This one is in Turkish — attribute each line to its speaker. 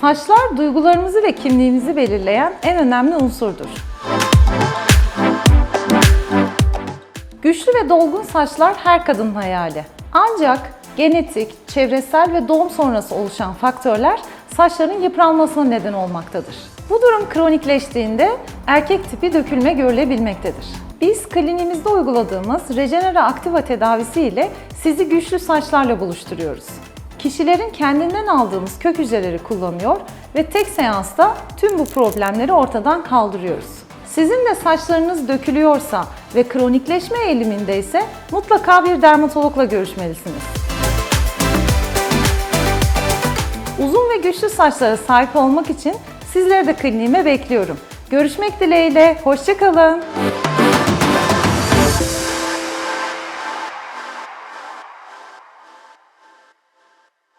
Speaker 1: Saçlar duygularımızı ve kimliğimizi belirleyen en önemli unsurdur. Güçlü ve dolgun saçlar her kadının hayali. Ancak genetik, çevresel ve doğum sonrası oluşan faktörler saçların yıpranmasına neden olmaktadır. Bu durum kronikleştiğinde erkek tipi dökülme görülebilmektedir. Biz kliniğimizde uyguladığımız Regenera Activa tedavisi ile sizi güçlü saçlarla buluşturuyoruz. Kişilerin kendinden aldığımız kök hücreleri kullanıyor ve tek seansta tüm bu problemleri ortadan kaldırıyoruz. Sizin de saçlarınız dökülüyorsa ve kronikleşme eğilimindeyse mutlaka bir dermatologla görüşmelisiniz. Uzun ve güçlü saçlara sahip olmak için sizleri de kliniğime bekliyorum. Görüşmek dileğiyle, hoşçakalın.